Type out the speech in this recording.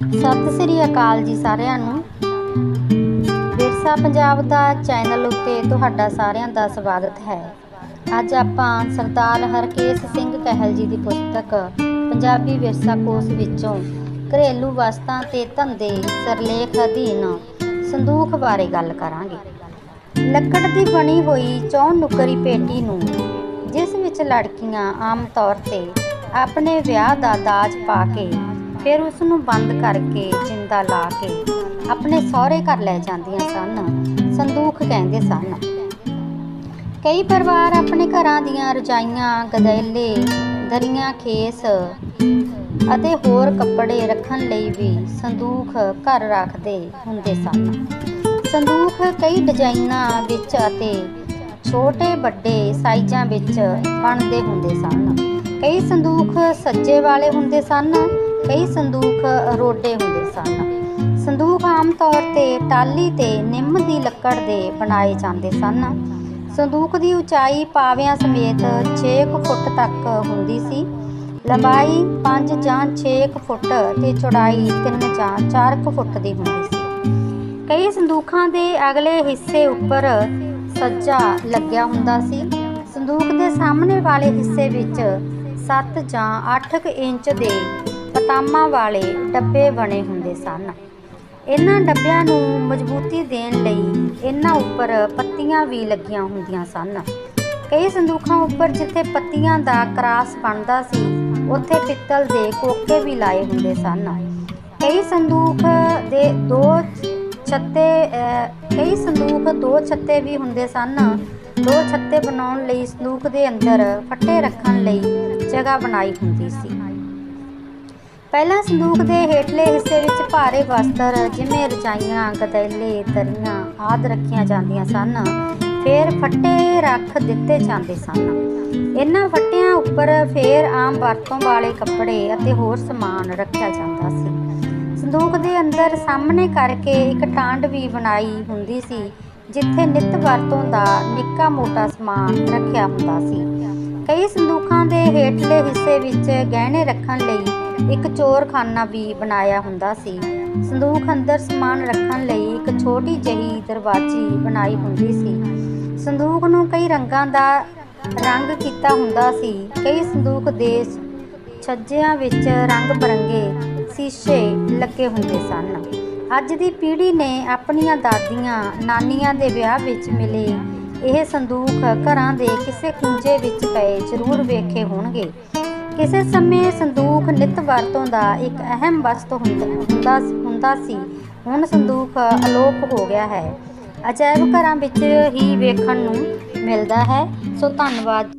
ਸਤਿ ਸ੍ਰੀ ਅਕਾਲ ਜੀ ਸਾਰਿਆਂ ਨੂੰ। ਵਿਰਸਾ ਪੰਜਾਬ ਦਾ ਚੈਨਲ ਉੱਤੇ ਤੁਹਾਡਾ ਸਾਰਿਆਂ ਦਾ ਸਵਾਗਤ ਹੈ। ਅੱਜ ਆਪਾਂ ਸਰਦਾਰ ਹਰਕੇਸ਼ ਸਿੰਘ ਕਹਿਲ ਜੀ ਦੀ ਪੁਸਤਕ ਪੰਜਾਬੀ ਵਿਰਸਾ ਕੋਸ਼ ਵਿੱਚੋਂ ਘਰੇਲੂ ਵਸਤਾਂ ਤੇ ਧੰਦੇ ਸਰਲੇਖ ਅਧੀਨ ਸੰਦੂਖ ਬਾਰੇ ਗੱਲ ਕਰਾਂਗੇ। ਲੱਕੜ ਦੀ ਬਣੀ ਹੋਈ ਚੌਂ ਨੁਕਰੀ ਪੇਟੀ ਨੂੰ, ਜਿਸ ਵਿੱਚ ਲੜਕੀਆਂ ਆਮ ਤੌਰ ਤੇ ਆਪਣੇ ਵਿਆਹ ਦਾ ਦਾਜ ਪਾ ਕੇ ਫਿਰ ਉਸ ਨੂੰ ਬੰਦ ਕਰਕੇ ਜਿੰਦਾ ਲਾ ਕੇ ਆਪਣੇ ਸਹੁਰੇ ਘਰ ਲੈ ਜਾਂਦੀਆਂ ਸਨ, ਸੰਦੂਖ ਕਹਿੰਦੇ ਸਨ। ਕਈ ਪਰਿਵਾਰ ਆਪਣੇ ਘਰਾਂ ਦੀਆਂ ਰਜਾਈਆਂ, ਗਦੈਲੇ, ਦਰੀਆਂ, ਖੇਸ ਅਤੇ ਹੋਰ ਕੱਪੜੇ ਰੱਖਣ ਲਈ ਵੀ ਸੰਦੂਖ ਘਰ ਰੱਖਦੇ ਹੁੰਦੇ ਸਨ। ਸੰਦੂਖ ਕਈ ਡਿਜ਼ਾਈਨਾਂ ਵਿੱਚ ਅਤੇ ਛੋਟੇ ਵੱਡੇ ਸਾਈਜ਼ਾਂ ਵਿੱਚ ਬਣਦੇ ਹੁੰਦੇ ਸਨ। ਕਈ ਸੰਦੂਖ ਸੱਜੇ ਵਾਲੇ ਹੁੰਦੇ ਸਨ ਕਈ ਸੰਦੂਕ ਰੋਡੇ ਹੁੰਦੇ ਸਨ। ਸੰਦੂਖ ਆਮ ਤੌਰ ਤੇ ਟਾਲੀ ਤੇ ਨਿੰਮ ਦੀ ਲੱਕੜ ਦੇ ਬਣਾਏ ਜਾਂਦੇ ਸਨ। ਸੰਦੂਕ ਦੀ ਉਚਾਈ ਪਾਵਿਆਂ ਸਮੇਤ 6 ਫੁੱਟ ਤੱਕ ਹੁੰਦੀ ਸੀ। ਲੰਬਾਈ 5 ਜਾਂ 6 ਫੁੱਟ ਤੇ ਚੌੜਾਈ 3 ਜਾਂ 4 ਫੁੱਟ ਦੀ ਹੁੰਦੀ ਸੀ। ਕਈ ਸੰਦੂਕਾਂ ਦੇ ਅਗਲੇ ਹਿੱਸੇ ਉੱਪਰ ਸੱਜਾ ਲੱਗਿਆ ਹੁੰਦਾ ਸੀ। ਸੰਦੂਕ ਦੇ ਸਾਹਮਣੇ ਵਾਲੇ ਹਿੱਸੇ ਵਿੱਚ 7 ਜਾਂ 8 ਇੰਚ ਦੇ ਪਤਾਮਾ ਵਾਲੇ ਡੱਬੇ ਬਣੇ ਹੁੰਦੇ ਸਨ। ਇਹਨਾਂ ਡੱਬਿਆਂ ਨੂੰ ਮਜ਼ਬੂਤੀ ਦੇਣ ਲਈ ਇਹਨਾਂ ਉੱਪਰ ਪੱਤੀਆਂ ਵੀ ਲੱਗੀਆਂ ਹੁੰਦੀਆਂ ਸਨ। ਕਈ ਸੰਦੂਖਾਂ ਉੱਪਰ ਜਿੱਥੇ ਪੱਤੀਆਂ ਦਾ ਕਰਾਸ ਬਣਦਾ ਸੀ, ਉੱਥੇ ਪਿੱਤਲ ਦੇ ਕੋਕੇ ਵੀ ਲਾਏ ਹੁੰਦੇ ਸਨ। ਕਈ ਸੰਦੂਖ ਦੇ ਦੋ ਛੱਤੇ ਕਈ ਸੰਦੂਕ ਦੋ ਛੱਤੇ ਵੀ ਹੁੰਦੇ ਸਨ। ਦੋ ਛੱਤੇ ਬਣਾਉਣ ਲਈ ਸੰਦੂਕ ਦੇ ਅੰਦਰ ਫੱਟੇ ਰੱਖਣ ਲਈ ਜਗ੍ਹਾ ਬਣਾਈ ਹੁੰਦੀ ਸੀ। ਪਹਿਲਾਂ ਸੰਦੂਕ ਦੇ ਹੇਠਲੇ ਹਿੱਸੇ ਵਿੱਚ ਭਾਰੇ ਵਸਤਰ, ਜਿਵੇਂ ਰਜਾਈਆਂ, ਗਦੈਲੇ, ਦਰੀਆਂ ਆਦਿ ਰੱਖੀਆਂ ਜਾਂਦੀਆਂ ਸਨ, ਫਿਰ ਫੱਟੇ ਰੱਖ ਦਿੱਤੇ ਜਾਂਦੇ ਸਨ। ਇਹਨਾਂ ਫੱਟਿਆਂ ਉੱਪਰ ਫਿਰ ਆਮ ਵਰਤੋਂ ਵਾਲੇ ਕੱਪੜੇ ਅਤੇ ਹੋਰ ਸਮਾਨ ਰੱਖਿਆ ਜਾਂਦਾ ਸੀ। ਸੰਦੂਕ ਦੇ ਅੰਦਰ ਸਾਹਮਣੇ ਕਰਕੇ ਇੱਕ ਟਾਂਡ ਵੀ ਬਣਾਈ ਹੁੰਦੀ ਸੀ, ਜਿੱਥੇ ਨਿੱਤ ਵਰਤੋਂ ਦਾ ਨਿੱਕਾ ਮੋਟਾ ਸਮਾਨ ਰੱਖਿਆ ਹੁੰਦਾ ਸੀ। ਕਈ ਸੰਦੂਕਾਂ ਦੇ ਹੇਠਲੇ ਹਿੱਸੇ ਵਿੱਚ ਗਹਿਣੇ ਰੱਖਣ ਲਈ ਇੱਕ ਚੋਰਖਾਨਾ ਵੀ ਬਣਾਇਆ ਹੁੰਦਾ ਸੀ। ਸੰਦੂਕ ਅੰਦਰ ਸਮਾਨ ਰੱਖਣ ਲਈ ਇੱਕ ਛੋਟੀ ਜਿਹੀ ਦਰਵਾਜ਼ੀ ਬਣਾਈ ਹੁੰਦੀ ਸੀ। ਸੰਦੂਕ ਨੂੰ ਕਈ ਰੰਗਾਂ ਦਾ ਰੰਗ ਕੀਤਾ ਹੁੰਦਾ ਸੀ। ਕਈ ਸੰਦੂਕ ਦੇ ਛੱਜਿਆਂ ਵਿੱਚ ਰੰਗ ਬਰੰਗੇ ਸ਼ੀਸ਼ੇ ਲੱਗੇ ਹੁੰਦੇ ਸਨ। ਅੱਜ ਦੀ ਪੀੜ੍ਹੀ ਨੇ ਆਪਣੀਆਂ ਦਾਦੀਆਂ ਨਾਨੀਆਂ ਦੇ ਵਿਆਹ ਵਿੱਚ ਮਿਲੇ ਇਹ ਸੰਦੂਕ ਘਰਾਂ ਦੇ ਕਿਸੇ ਖੂੰਜੇ ਵਿੱਚ ਪਏ ਜ਼ਰੂਰ ਵੇਖੇ ਹੋਣਗੇ। ਕਿਸੇ ਸਮੇਂ ਸੰਦੂਕ ਨਿੱਤ ਵਰਤੋਂ ਦਾ ਇੱਕ ਅਹਿਮ ਵਸਤ ਹੁੰਦਾ ਹੁੰਦਾ ਹੁੰਦਾ ਸੀ। ਹੁਣ ਸੰਦੂਕ ਅਲੋਪ ਹੋ ਗਿਆ ਹੈ। ਅਜਾਇਬ ਘਰਾਂ ਵਿੱਚ ਹੀ ਵੇਖਣ ਨੂੰ ਮਿਲਦਾ ਹੈ। ਸੋ ਧੰਨਵਾਦ।